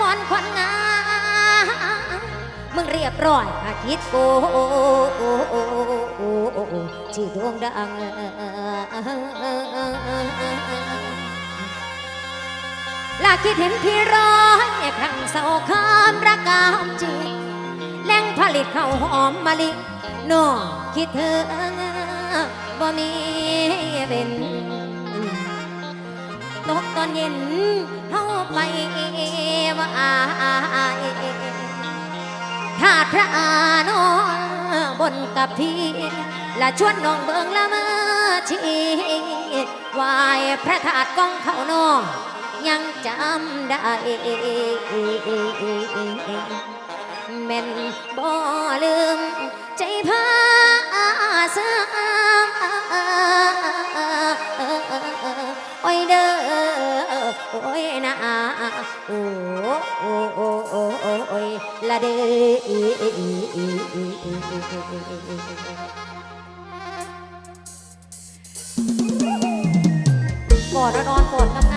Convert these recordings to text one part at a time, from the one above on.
มอนควันงามึงเรียบร้อยอาคิดโกชื่อดวงดังลาคิดเห็นพี่ร้อยครั้งเสาคามระกกาจีแหล่งผลิตข้าวหอมมะลิน้องคิดเธอบ่มีเป็น เย็นเฮาไปว่าถ้าพระอานอนบนกับพี่และชวนน้องเบิงละมาชีวายพระธาตุกองเขานองยังจำได้แม่นบ่ลืม โอ้โอ้โอ้โอ้โอ้ยละเด้อกอดนอนกอดงาม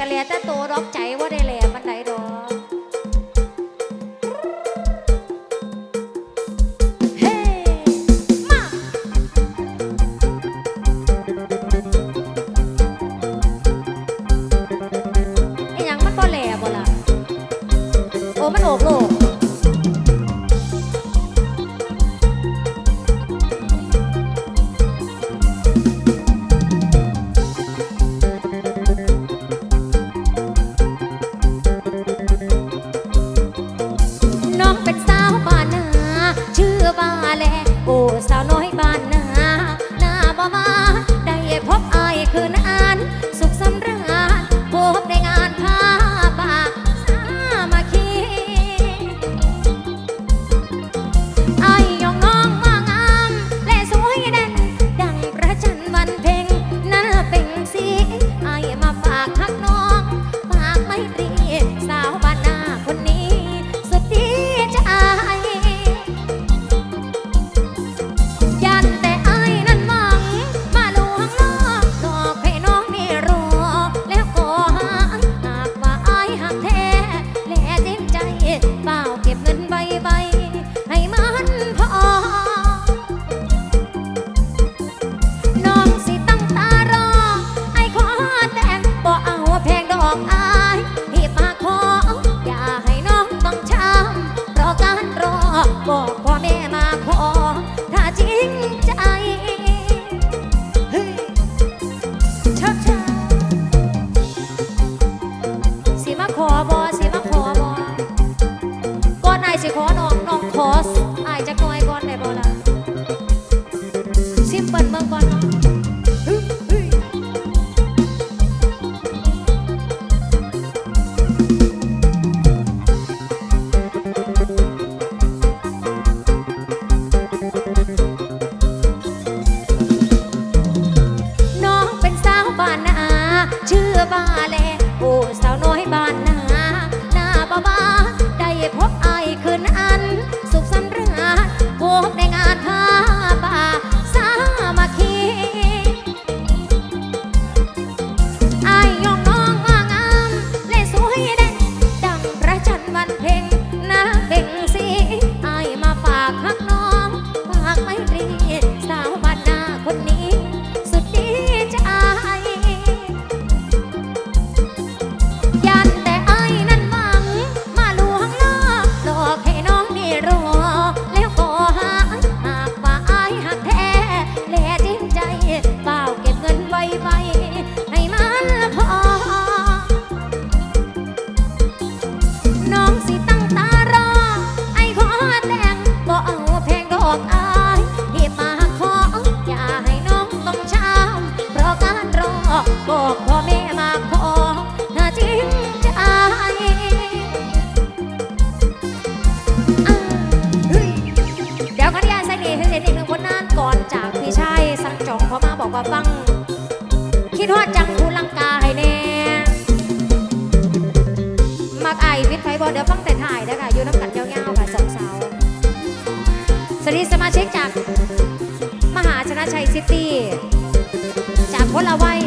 กะเลแต่โตดอกใจว่าได้แล้ว บ้าน ซิตี้จากพลวัย